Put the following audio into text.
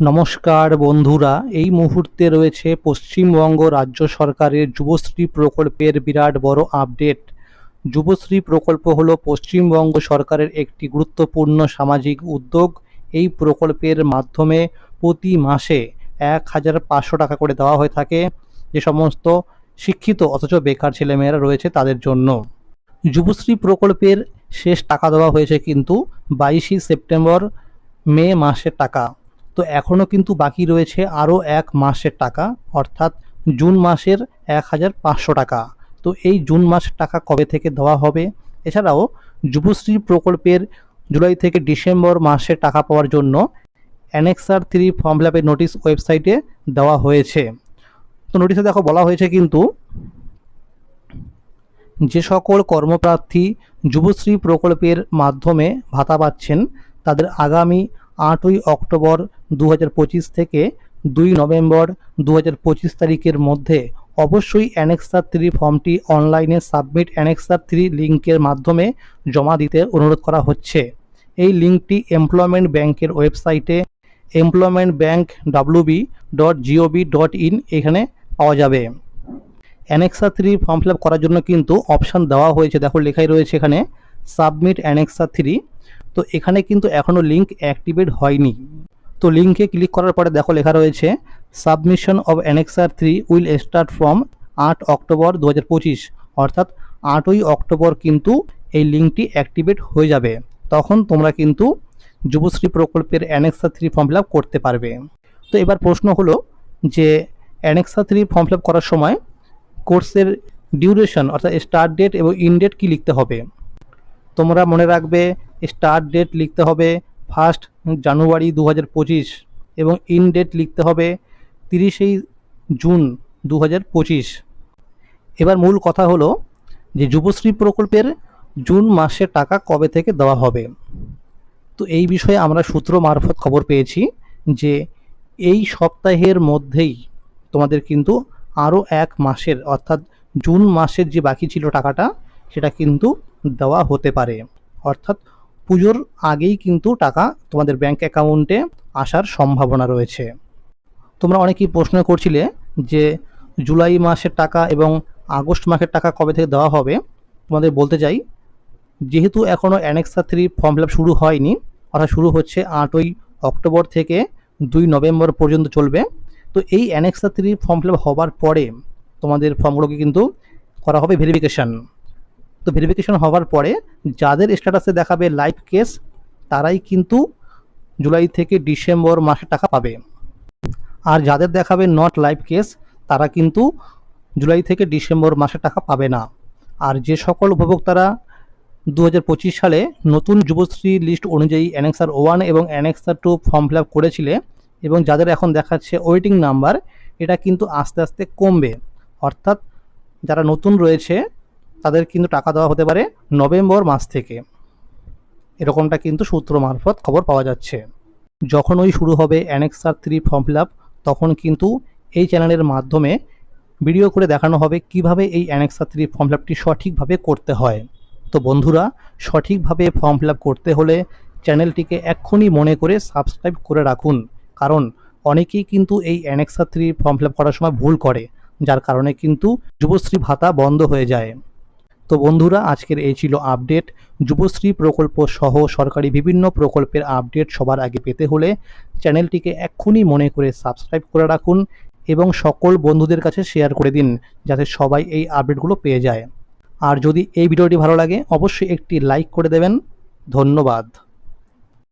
নমস্কার বন্ধুরা, এই মুহূর্তে রয়েছে পশ্চিমবঙ্গ রাজ্য সরকারের যুবশ্রী প্রকল্পের বিরাট বড় আপডেট। যুবশ্রী প্রকল্প হলো পশ্চিমবঙ্গ সরকারের একটি গুরুত্বপূর্ণ সামাজিক উদ্যোগ। এই প্রকল্পের মাধ্যমে প্রতি মাসে এক হাজার পাঁচশো টাকা করে দেওয়া হয়ে থাকে। যে সমস্ত শিক্ষিত অথচ বেকার ছেলেমেয়েরা রয়েছে তাদের জন্য। যুবশ্রী প্রকল্পের শেষ টাকা দেওয়া হয়েছে কিন্তু বাইশে সেপ্টেম্বর মে মাসের টাকা। তো এখনও কিন্তু বাকি রয়েছে আরও এক মাসের টাকা, অর্থাৎ জুন মাসের এক হাজার পাঁচশো টাকা। তো এই জুন মাসের টাকা কবে থেকে দেওয়া হবে? এছাড়াও যুবশ্রী প্রকল্পের জুলাই থেকে ডিসেম্বর মাসে টাকা পাওয়ার জন্য annexure three form fill notice ওয়েবসাইটে দেওয়া হয়েছে। তো নোটিশে দেখো বলা হয়েছে কিন্তু যে সকল কর্মপ্রার্থী যুবশ্রী প্রকল্পের মাধ্যমে ভাতা পাচ্ছেন, তাদের আগামী আটই অক্টোবর দু হাজার পঁচিশ থেকে দুই নভেম্বর দু হাজার পঁচিশ তারিখের মধ্যে অবশ্যই অ্যানেক্সার থ্রি ফর্মটি অনলাইনে সাবমিট অ্যানেক্সার থ্রি লিঙ্কের মাধ্যমে জমা দিতে অনুরোধ করা হচ্ছে। এই লিঙ্কটি এমপ্লয়মেন্ট ব্যাংকের ওয়েবসাইটে employment bank WB dot GOB dot in এখানে পাওয়া যাবে। অ্যানেক্সা থ্রি ফর্ম ফিল করার জন্য কিন্তু অপশান দেওয়া হয়েছে। দেখো লেখাই রয়েছে এখানে, সাবমিট অ্যানেক্সা থ্রি। তো এখানে কিন্তু এখনও লিঙ্ক অ্যাক্টিভেট হয়নি। তো লিঙ্কে ক্লিক করার পরে দেখো লেখা রয়েছে submission of annexure three will start from আট অক্টোবর দু হাজার পঁচিশ। অর্থাৎ আটই অক্টোবর কিন্তু এই লিঙ্কটি অ্যাক্টিভেট হয়ে যাবে। তখন তোমরা কিন্তু যুবশ্রী প্রকল্পের অ্যানেক্সা থ্রি ফর্ম ফিল করতে পারবে। তো এবার প্রশ্ন হলো যে অ্যানেক্সা থ্রি ফর্ম ফিল করার সময় কোর্সের ডিউরেশন অর্থাৎ স্টার্ট ডেট এবং ইন ডেট কী লিখতে হবে? তোমরা মনে রাখবে স্টার্ট ডেট লিখতে হবে ফার্স্ট জানুয়ারি দু হাজার পঁচিশ এবং ইন ডেট লিখতে হবে তিরিশেই জুন দু হাজার পঁচিশ। এবার মূল কথা হলো যে যুবশ্রী প্রকল্পের জুন মাসের টাকা কবে থেকে দেওয়া হবে। তো এই বিষয়ে আমরা সূত্র মারফত খবর পেয়েছি যে এই সপ্তাহের মধ্যেই তোমাদের কিন্তু আরও এক মাসের অর্থাৎ জুন মাসের যে বাকি ছিল টাকাটা, সেটা কিন্তু দেওয়া হতে পারে। অর্থাৎ পুজোর আগেই কিন্তু টাকা তোমাদের ব্যাংক অ্যাকাউন্টে আসার সম্ভাবনা রয়েছে। তোমরা অনেকেই প্রশ্ন করছিলে যে জুলাই মাসের টাকা এবং আগস্ট মাসের টাকা কবে থেকে দেওয়া হবে? তোমাদের বলতে চাই, যেহেতু এখনও অ্যানেক্সা থ্রি ফর্ম ফিল শুরু হয়নি, অর্থাৎ শুরু হচ্ছে আটই অক্টোবর থেকে দুই নভেম্বর পর্যন্ত চলবে, তো এই অ্যানেক্সা থ্রি ফর্ম ফিল হবার পরে তোমাদের ফর্মগুলোকে কিন্তু করা হবে ভেরিফিকেশান তো ভেরিফিকেশন হওয়ার পরে যাদের স্ট্যাটাসে দেখাবে লাইভ কেস তারাই কিন্তু জুলাই থেকে ডিসেম্বর মাসে টাকা পাবে। আর যাদের দেখাবে নট লাইভ কেস তারা কিন্তু জুলাই থেকে ডিসেম্বর মাসে টাকা পাবে না। আর যে সকল উপভোক্তারা দু হাজার পঁচিশ সালে নতুন যুবশ্রী লিস্ট অনুযায়ী অ্যানেক্সার ওয়ান এবং অ্যানেক্সার টু ফর্ম ফিল করেছিলে এবং যাদের এখন দেখাচ্ছে ওয়েটিং নাম্বার এটা কিন্তু আস্তে আস্তে কমবে। অর্থাৎ যারা নতুন রয়েছে তাদের কিন্তু টাকা দেওয়া হতে পারে নভেম্বর মাস থেকে। এরকমটা কিন্তু সূত্র মারফত খবর পাওয়া যাচ্ছে। যখন ওই শুরু হবে অ্যানেক্সার থ্রি ফর্ম ফিল তখন কিন্তু এই চ্যানেলের মাধ্যমে ভিডিও করে দেখানো হবে কীভাবে এই অ্যানেক্সার থ্রি ফর্ম ফিল সঠিকভাবে করতে হয়। তো বন্ধুরা, সঠিকভাবে ফর্ম ফিল করতে হলে চ্যানেলটিকে এক্ষুনি মনে করে সাবস্ক্রাইব করে রাখুন। কারণ অনেকেই কিন্তু এই অ্যানেক্সা থ্রি ফর্ম ফিল করার সময় ভুল করে, যার কারণে কিন্তু যুবশ্রী ভাতা বন্ধ হয়ে যায়। তো বন্ধুরা, আজকের এই ছিল আপডেট যুবশ্রী প্রকল্প সহ সরকারি বিভিন্ন প্রকল্পের আপডেট সবার আগে পেতে হলে চ্যানেলটিকে এক্ষুনি মনে করে সাবস্ক্রাইব করে রাখুন এবং সকল বন্ধুদের কাছে শেয়ার করে দিন, যাতে সবাই এই আপডেটগুলো পেয়ে যায়। আর যদি এই ভিডিওটি ভালো লাগে, অবশ্যই একটি লাইক করে দেবেন। ধন্যবাদ।